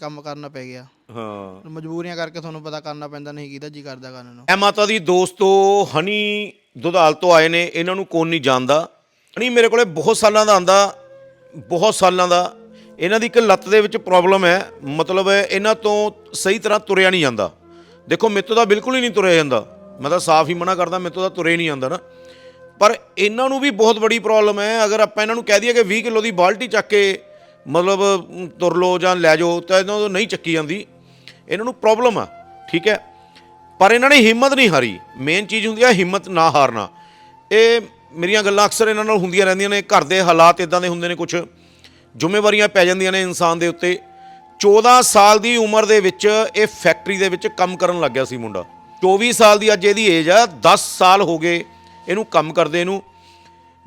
ਕੰਮ ਕਰਨਾ ਪੈ ਗਿਆ। ਹਾਂ। ਮਜਬੂਰੀਆਂ ਕਰਕੇ ਤੁਹਾਨੂੰ ਪਤਾ ਕਰਨਾ ਪੈਂਦਾ ਨਹੀਂ ਕਿਹਦਾ ਜੀ ਕਰਦਾ ਕਰਨ ਨੂੰ। ਐ ਮਾਤਾ ਦੀ ਦੋਸਤੋ ਹਨੀ ਦੁਧਾਲ ਤੋਂ ਆਏ ਨੇ ਇਹਨਾਂ ਨੂੰ ਕੌਣ ਨਹੀਂ ਜਾਣਦਾ। ਹਨੀ ਮੇਰੇ ਕੋਲੇ ਬਹੁਤ ਸਾਲਾਂ ਦਾ ਆਂਦਾ ਬਹੁਤ ਸਾਲਾਂ ਦਾ। ਇਹਨਾਂ ਦੀ ਇੱਕ ਲੱਤ ਦੇ ਵਿੱਚ ਪ੍ਰੋਬਲਮ ਹੈ। ਮਤਲਬ ਇਹਨਾਂ ਤੋਂ ਸਹੀ ਤਰ੍ਹਾਂ ਤੁਰਿਆ ਨਹੀਂ ਜਾਂਦਾ। ਦੇਖੋ ਮੇਰੇ ਤੋਂ ਬਿਲਕੁਲ ਹੀ ਨਹੀਂ ਤੁਰਿਆ ਜਾਂਦਾ। ਮੈਂ ਤਾਂ ਸਾਫ਼ ਹੀ ਮਨਾ ਕਰਦਾ ਮੇਰੇ ਤੋਂ ਤਾਂ ਤੁਰੇ ਨਹੀਂ ਜਾਂਦਾ ਨਾ। ਪਰ ਇਹਨਾਂ ਨੂੰ ਵੀ ਬਹੁਤ ਬੜੀ ਪ੍ਰੋਬਲਮ ਹੈ। ਅਗਰ ਆਪਾਂ ਇਹਨਾਂ ਨੂੰ ਕਹਿ ਦਈਏ ਕਿ 20 ਕਿਲੋ ਦੀ ਬਾਲਟੀ ਚੱਕ ਕੇ ਮਤਲਬ ਤੁਰ ਲਓ ਜਾਂ ਲੈ ਜਾਓ, ਤਾਂ ਇਹਨਾਂ ਤੋਂ ਨਹੀਂ ਚੱਕੀ ਜਾਂਦੀ। ਇਹਨਾਂ ਨੂੰ ਪ੍ਰੋਬਲਮ ਆ, ਠੀਕ ਹੈ? ਪਰ ਇਹਨਾਂ ਨੇ ਹਿੰਮਤ ਨਹੀਂ ਹਾਰੀ। ਮੇਨ ਚੀਜ਼ ਹੁੰਦੀ ਆ, ਹਿੰਮਤ ਨਾ ਹਾਰਨਾ। ਇਹ ਮੇਰੀਆਂ ਗੱਲਾਂ ਅਕਸਰ ਇਹਨਾਂ ਨਾਲ ਹੁੰਦੀਆਂ ਰਹਿੰਦੀਆਂ ਨੇ। ਘਰ ਦੇ ਹਾਲਾਤ ਇਦਾਂ ਦੇ ਹੁੰਦੇ ਨੇ ਕੁਝ ਜ਼ਿੰਮੇਵਾਰੀਆਂ ਪੈ ਜਾਂਦੀਆਂ ਨੇ ਇਨਸਾਨ ਦੇ ਉੱਤੇ। 14 ਸਾਲ ਦੀ ਉਮਰ ਦੇ ਵਿੱਚ ਇਹ ਫੈਕਟਰੀ ਦੇ ਵਿੱਚ ਕੰਮ ਕਰਨ ਲੱਗ ਗਿਆ ਸੀ ਮੁੰਡਾ। 24 ਸਾਲ ਦੀ ਅੱਜ ਇਹਦੀ ਏਜ ਆ 10 ਸਾਲ ਹੋ ਗਏ ਇਹਨੂੰ ਕੰਮ ਕਰਦੇ ਨੂੰ।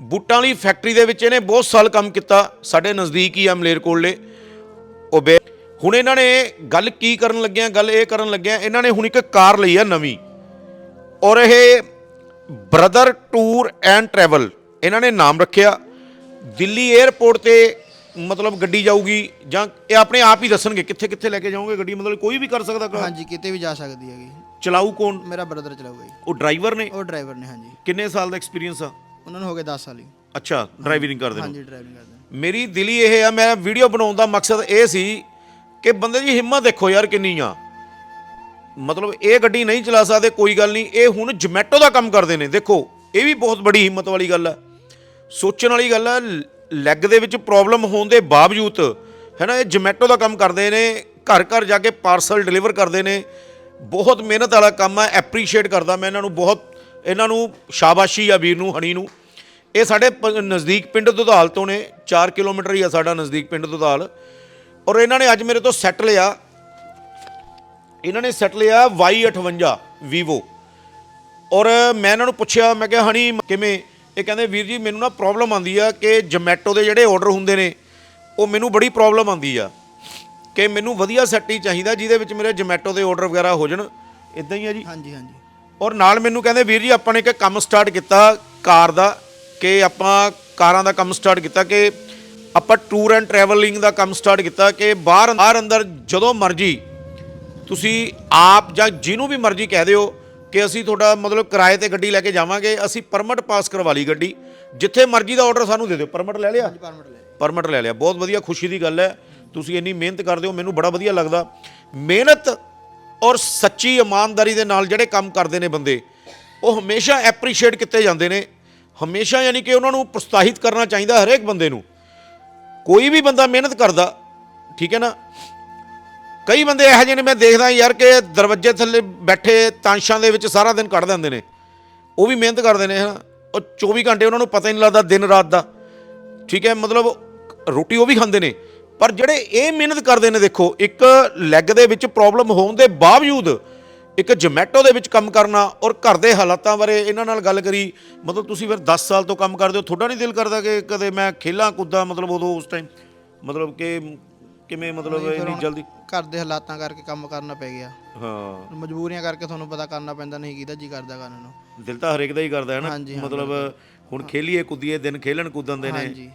ਬੂਟਾਂ ਵਾਲੀ ਫੈਕਟਰੀ ਦੇ ਵਿੱਚ ਇਹਨੇ ਬਹੁਤ ਸਾਲ ਕੰਮ ਕੀਤਾ ਸਾਡੇ ਨਜ਼ਦੀਕ ਹੀ ਆ ਮਲੇਰਕੋਟਲੇ ਉਹ ਬੇ ਹੁਣ ਇਹਨਾਂ ਨੇ ਗੱਲ ਕੀ ਕਰਨ ਲੱਗਿਆ ਗੱਲ ਇਹ ਕਰਨ ਲੱਗਿਆ ਇਹਨਾਂ ਨੇ ਹੁਣ ਇੱਕ ਕਾਰ ਲਈ ਆ ਨਵੀਂ। ਔਰ ਇਹ ਬ੍ਰਦਰ ਟੂਰ ਐਂਡ ਟਰੈਵਲ ਇਹਨਾਂ ਨੇ ਨਾਮ ਰੱਖਿਆ। ਦਿੱਲੀ 에ਅਰਪੋਰਟ ਤੇ ਮਤਲਬ ਗੱਡੀ ਜਾਊਗੀ ਜਾਂ ਇਹ ਆਪਣੇ ਆਪ ਹੀ ਦੱਸਣਗੇ ਕਿੱਥੇ ਕਿੱਥੇ ਲੈ ਕੇ ਜਾਓਗੇ ਗੱਡੀ ਮਤਲਬ ਕੋਈ ਵੀ ਕਰ ਸਕਦਾ ਕਾਰ। ਹਾਂਜੀ ਕਿਤੇ ਵੀ ਜਾ ਸਕਦੀ ਹੈਗੀ। ਚਲਾਊ ਕੌਣ? ਮੇਰਾ ਬ੍ਰਦਰ ਚਲਾਊਗਾ ਜੀ। ਉਹ ਡਰਾਈਵਰ ਨੇ? ਉਹ ਡਰਾਈਵਰ ਨੇ ਹਾਂਜੀ। ਕਿੰਨੇ ਸਾਲ ਦਾ ਐਕਸਪੀਰੀਅੰਸ ਆ? ਉਹਨਾਂ ਨੂੰ ਹੋ ਗਏ 10 ਸਾਲ ਹੀ ਅੱਛਾ ਡਰਾਈਵਿੰਗ ਕਰਦੇ ਨੇ। ਹਾਂਜੀ ਡਰਾਈਵਿੰਗ ਕਰਦੇ ਨੇ। ਮੇਰੀ ਦਿਲੀ ਇਹ ਆ ਮੈਂ ਵੀਡੀਓ ਬਣਾਉਣ ਦਾ ਮਕਸਦ ਇਹ ਸੀ ਕਿ ਬੰਦੇ ਦੀ ਹਿੰਮਤ ਦੇਖੋ ਯਾਰ ਕਿੰਨੀ ਆ। ਮਤਲਬ ਇਹ ਗੱਡੀ ਨਹੀਂ ਚਲਾ ਸਕਦੇ ਕੋਈ ਗੱਲ ਨਹੀਂ। ਇਹ ਹੁਣ ਜਮੈਟੋ ਦਾ ਕੰਮ ਕਰਦੇ ਨੇ। ਦੇਖੋ ਇਹ ਵੀ ਬਹੁਤ ਬੜੀ ਹਿੰਮਤ ਵਾਲੀ ਗੱਲ ਹੈ ਸੋਚਣ ਵਾਲੀ ਗੱਲ ਹੈ ਲੈਗ ਦੇ ਵਿੱਚ ਪ੍ਰੋਬਲਮ ਹੋਣ ਦੇ ਬਾਵਜੂਦ ਹੈ ਨਾ ਇਹ ਜਮੈਟੋ ਦਾ ਕੰਮ ਕਰਦੇ ਨੇ। ਘਰ ਘਰ ਜਾ ਕੇ ਪਾਰਸਲ ਡਿਲੀਵਰ ਕਰਦੇ ਨੇ। ਬਹੁਤ ਮਿਹਨਤ ਵਾਲਾ ਕੰਮ ਹੈ ਐਪਰੀਸ਼ੀਏਟ ਕਰਦਾ ਮੈਂ ਇਹਨਾਂ ਨੂੰ ਬਹੁਤ ਇਹਨਾਂ ਨੂੰ, ਸ਼ਾਬਾਸ਼ੀ ਆ ਵੀਰ ਨੂੰ, ਹਣੀ ਨੂੰ। ਇਹ ਸਾਡੇ ਪ- ਨਜ਼ਦੀਕ ਪਿੰਡ ਦੁਧਾਲ ਤੋਂ ਨੇ 4 ਕਿਲੋਮੀਟਰ ਹੀ ਆ ਸਾਡਾ ਨਜ਼ਦੀਕ ਪਿੰਡ ਦੁਧਾਲ। ਔਰ ਇਹਨਾਂ ਨੇ ਅੱਜ ਮੇਰੇ ਤੋਂ ਸੈੱਟ ਲਿਆ। ਇਹਨਾਂ ਨੇ ਸੈੱਟ ਲਿਆ Y58 Vivo ਔਰ ਮੈਂ ਇਹਨਾਂ ਨੂੰ ਪੁੱਛਿਆ, ਮੈਂ ਕਿਹਾ, ਹਣੀ ਕਿਵੇਂ? ਇਹ ਕਹਿੰਦੇ, ਵੀਰ ਜੀ, ਮੈਨੂੰ ਨਾ ਪ੍ਰੋਬਲਮ ਆਉਂਦੀ ਆ ਕਿ ਜਮੈਟੋ ਦੇ ਜਿਹੜੇ ਆਰਡਰ ਹੁੰਦੇ ਨੇ, ਉਹ ਮੈਨੂੰ ਬੜੀ ਪ੍ਰੋਬਲਮ ਆਉਂਦੀ ਆ। ਕਿ ਮੈਨੂੰ ਵਧੀਆ ਸੈੱਟ ਹੀ ਚਾਹੀਦਾ ਜਿਹਦੇ ਵਿੱਚ ਮੇਰੇ ਜਮੈਟੋ ਦੇ ਆਰਡਰ ਵਗੈਰਾ ਹੋ ਜਾਣ। ਇਦਾਂ ਹੀ ਆ ਜੀ? ਹਾਂਜੀ ਹਾਂਜੀ। ਔਰ ਨਾਲ ਮੈਨੂੰ ਕਹਿੰਦੇ ਵੀਰ ਜੀ ਆਪਾਂ ਨੇ ਇੱਕ ਕੰਮ ਸਟਾਰਟ ਕੀਤਾ ਕਾਰ ਦਾ ਕਿ ਆਪਾਂ ਕਾਰਾਂ ਦਾ ਕੰਮ ਸਟਾਰਟ ਕੀਤਾ ਕਿ ਆਪਾਂ ਟੂਰ ਐਂਡ ਟਰੈਵਲਿੰਗ ਦਾ ਕੰਮ ਸਟਾਰਟ ਕੀਤਾ ਕਿ ਬਾਹਰ ਬਾਹਰ ਅੰਦਰ ਜਦੋਂ ਮਰਜ਼ੀ ਤੁਸੀਂ ਆਪ ਜਾਂ ਜਿਹਨੂੰ ਵੀ ਮਰਜ਼ੀ ਕਹਿ ਦਿਓ ਕਿ ਅਸੀਂ ਤੁਹਾਡਾ ਮਤਲਬ ਕਿਰਾਏ ਤੇ ਗੱਡੀ ਲੈ ਕੇ ਜਾਵਾਂਗੇ ਅਸੀਂ ਪਰਮਿਟ ਪਾਸ ਕਰਵਾ ਲਈ ਗੱਡੀ ਜਿੱਥੇ ਮਰਜ਼ੀ ਦਾ ਆਰਡਰ ਸਾਨੂੰ ਦੇ ਦਿਓ। ਪਰਮਿਟ ਲੈ ਲਿਆ? ਪਰਮਿਟ ਲੈ ਪਰਮਿਟ ਲੈ ਲਿਆ। ਬਹੁਤ ਵਧੀਆ ਖੁਸ਼ੀ ਦੀ ਗੱਲ ਹੈ। ਤੁਸੀਂ ਇੰਨੀ ਮਿਹਨਤ ਕਰਦੇ ਹੋ ਮੈਨੂੰ ਬੜਾ ਵਧੀਆ ਲੱਗਦਾ। ਮਿਹਨਤ ਔਰ ਸੱਚੀ ਇਮਾਨਦਾਰੀ ਦੇ ਨਾਲ ਜਿਹੜੇ ਕੰਮ ਕਰਦੇ ਨੇ ਬੰਦੇ, ਉਹ ਹਮੇਸ਼ਾ ਐਪਰੀਸ਼ੀਏਟ ਕੀਤੇ ਜਾਂਦੇ ਨੇ। ਹਮੇਸ਼ਾ ਯਾਨੀ ਕਿ ਉਹਨਾਂ ਨੂੰ ਪ੍ਰੋਤਸਾਹਿਤ ਕਰਨਾ ਚਾਹੀਦਾ ਹਰੇਕ ਬੰਦੇ ਨੂੰ। ਕੋਈ ਵੀ ਬੰਦਾ ਮਿਹਨਤ ਕਰਦਾ, ਠੀਕ ਹੈ ਨਾ? ਕਈ ਬੰਦੇ ਇਹੋ ਜਿਹੇ ਨੇ, ਮੈਂ ਦੇਖਦਾ ਯਾਰ ਕਿ ਦਰਵਾਜ਼ੇ ਥੱਲੇ ਬੈਠੇ ਤਾਂਸ਼ਾਂ ਦੇ ਵਿੱਚ ਸਾਰਾ ਦਿਨ ਕੱਢ ਦਿੰਦੇ ਨੇ। ਉਹ ਵੀ ਮਿਹਨਤ ਕਰਦੇ ਨੇ, ਹਨਾ? ਉਹ 24 ਘੰਟੇ ਉਹਨਾਂ ਨੂੰ ਪਤਾ ਹੀ ਨਹੀਂ ਲੱਗਦਾ ਦਿਨ ਰਾਤ ਦਾ। ਠੀਕ ਹੈ, ਮਤਲਬ ਰੋਟੀ ਉਹ ਵੀ ਖਾਂਦੇ ਨੇ। ਪਰ ਜਿਹੜੇ ਇਹ ਮਿਹਨਤ ਕਰਦੇ ਨੇ ਦੇਖੋ ਇੱਕ ਲੈਗ ਦੇ ਵਿੱਚ ਪ੍ਰੋਬਲਮ ਹੋਣ ਦੇ ਬਾਵਜੂਦ ਇੱਕ ਜਮੈਟੋ ਦੇ ਵਿੱਚ ਕੰਮ ਕਰਨਾ ਔਰ ਘਰ ਦੇ ਹਾਲਾਤਾਂ ਬਾਰੇ ਇਹਨਾਂ ਨਾਲ ਗੱਲ ਕਰੀ ਮਤਲਬ ਤੁਸੀਂ ਫਿਰ 10 ਸਾਲ ਤੋਂ ਕੰਮ ਕਰਦੇ ਹੋ ਤੁਹਾਡਾ ਨਹੀਂ ਦਿਲ ਕਰਦਾ ਕਿ ਕਦੇ ਮੈਂ ਖੇਲਾਂ ਕੁੱਦਾਂ ਮਤਲਬ ਉਦੋਂ ਉਸ ਟਾਈਮ ਮਤਲਬ ਕਿ ਕਿਵੇਂ ਮਤਲਬ ਫਿਰ ਇੰਨੀ ਹੁਣ ਜਲਦੀ? ਘਰ ਦੇ ਹਾਲਾਤਾਂ ਕਰਕੇ ਕੰਮ ਕਰਨਾ ਪੈ ਗਿਆ। ਹਾਂ। ਮਜਬੂਰੀਆਂ ਕਰਕੇ ਤੁਹਾਨੂੰ ਪਤਾ ਕਰਨਾ ਪੈਂਦਾ ਨਹੀਂ ਕਿਹਦਾ ਜੀ ਕਰਦਾ ਕਰਨ ਨੂੰ। ਦਿਲ ਤਾਂ ਹਰੇਕ ਦਾ ਹੀ ਕਰਦਾ ਹੈ ਨਾ? ਹਾਂਜੀ, ਹਾਂ, ਮਤਲਬ ਹੁਣ ਖੇਲੀਏ ਕੁੱਦੀਏ ਦਿਨ ਖੇਲਣ ਕੁੱਦਣ ਦੇ ਨੇ। ਹਾਂਜੀ।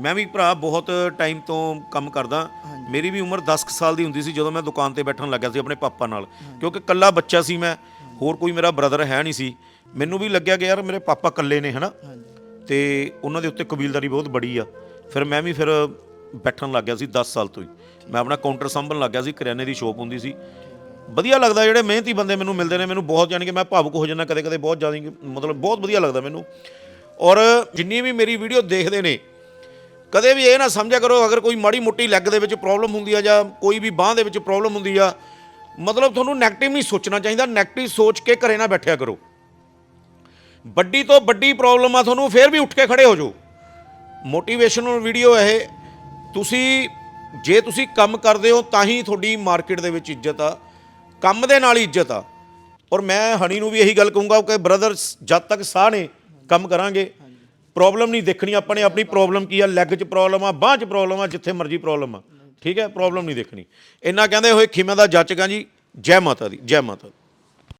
ਮੈਂ ਵੀ ਭਰਾ ਬਹੁਤ ਟਾਈਮ ਤੋਂ ਕੰਮ ਕਰਦਾ। ਮੇਰੀ ਵੀ ਉਮਰ 10 ਕੁ ਸਾਲ ਦੀ ਹੁੰਦੀ ਸੀ ਜਦੋਂ ਮੈਂ ਦੁਕਾਨ ਤੇ ਬੈਠਣ ਲੱਗਿਆ ਸੀ ਆਪਣੇ ਪਾਪਾ ਨਾਲ। ਕਿਉਂਕਿ ਕੱਲਾ ਬੱਚਾ ਸੀ ਮੈਂ ਹੋਰ ਕੋਈ ਮੇਰਾ ਬ੍ਰਦਰ ਹੈ ਨਹੀਂ ਸੀ। ਮੈਨੂੰ ਵੀ ਲੱਗਿਆ ਕਿ ਯਾਰ ਮੇਰੇ ਪਾਪਾ ਕੱਲੇ ਨੇ ਹਨਾ? ਤੇ ਉਹਨਾਂ ਦੇ ਉੱਤੇ ਕਬੀਲਦਾਰੀ ਬਹੁਤ ਬੜੀ ਆ। ਫਿਰ ਮੈਂ ਵੀ ਫਿਰ ਬੈਠਣ ਲੱਗ ਗਿਆ ਸੀ 10 ਸਾਲ ਤੋਂ ਹੀ। ਮੈਂ ਆਪਣਾ ਕਾਊਂਟਰ ਸੰਭਲਣ ਲੱਗ ਗਿਆ ਸੀ ਕਰਿਆਨੇ ਦੀ ਸ਼ੋਪ ਹੁੰਦੀ ਸੀ। ਵਧੀਆ ਲੱਗਦਾ ਜਿਹੜੇ ਮਿਹਨਤੀ ਬੰਦੇ ਮੈਨੂੰ ਮਿਲਦੇ ਨੇ ਮੈਨੂੰ ਬਹੁਤ ਯਾਨੀ ਕਿ ਮੈਂ ਭਾਵੁਕ ਹੋ ਜਾਂਦਾ ਕਦੇ ਕਦੇ ਬਹੁਤ ਜ਼ਿਆਦਾ ਮਤਲਬ ਬਹੁਤ ਵਧੀਆ ਲੱਗਦਾ ਮੈਨੂੰ। ਔਰ ਜਿੰਨੀ ਵੀ ਮੇਰੀ ਵੀਡੀਓ ਦੇਖਦੇ ਨੇ ਕਦੇ ਵੀ ਇਹ ਨਾ ਸਮਝਿਆ ਕਰੋ, ਅਗਰ ਕੋਈ ਮਾੜੀ ਮੋਟੀ ਲੈਗ ਦੇ ਵਿੱਚ ਪ੍ਰੋਬਲਮ ਹੁੰਦੀ ਆ ਜਾਂ ਕੋਈ ਵੀ ਬਾਹ ਦੇ ਵਿੱਚ ਪ੍ਰੋਬਲਮ ਹੁੰਦੀ ਆ, ਮਤਲਬ ਤੁਹਾਨੂੰ ਨੈਗੇਟਿਵ ਨਹੀਂ ਸੋਚਣਾ ਚਾਹੀਦਾ ਨੈਗੇਟਿਵ ਸੋਚ ਕੇ ਘਰੇ ਨਾ ਬੈਠਿਆ ਕਰੋ। ਵੱਡੀ ਤੋਂ ਵੱਡੀ ਪ੍ਰੋਬਲਮ ਆ ਤੁਹਾਨੂੰ, ਫੇਰ ਵੀ ਉੱਠ ਕੇ ਖੜੇ ਹੋ ਜਾਓ। ਮੋਟੀਵੇਸ਼ਨਲ ਵੀਡੀਓ ਇਹ। ਤੁਸੀਂ, ਜੇ ਤੁਸੀਂ ਕੰਮ ਕਰਦੇ ਹੋ, ਤਾਂ ਹੀ ਤੁਹਾਡੀ ਮਾਰਕੀਟ ਦੇ ਵਿੱਚ ਇੱਜ਼ਤ ਆ। ਕੰਮ ਦੇ ਨਾਲ ਹੀ ਇੱਜ਼ਤ ਆ। ਔਰ ਮੈਂ ਹਣੀ ਨੂੰ ਵੀ ਇਹੀ ਗੱਲ ਕਹੂੰਗਾ ਕਿ ਬ੍ਰਦਰ ਜਦ ਤੱਕ ਸਾਹ ਨੇ, ਕੰਮ ਕਰਾਂਗੇ। ਪ੍ਰੋਬਲਮ ਨਹੀਂ ਦੇਖਣੀ ਆਪਾਂ ਨੇ ਆਪਣੀ ਪ੍ਰੋਬਲਮ ਕੀ ਆ? ਲੈਗ 'ਚ ਪ੍ਰੋਬਲਮ ਆ, ਬਾਂਹ 'ਚ ਪ੍ਰੋਬਲਮ ਆ, ਜਿੱਥੇ ਮਰਜ਼ੀ ਪ੍ਰੋਬਲਮ ਆ। ਠੀਕ ਹੈ? ਪ੍ਰੋਬਲਮ ਨਹੀਂ ਦੇਖਣੀ। ਇੰਨਾ ਕਹਿੰਦੇ ਹੋਏ ਖਿਮਾ ਦਾ ਜਾਚਕਾਂ ਜੀ, ਜੈ ਮਾਤਾ ਦੀ, ਜੈ ਮਾਤਾ ਦੀ।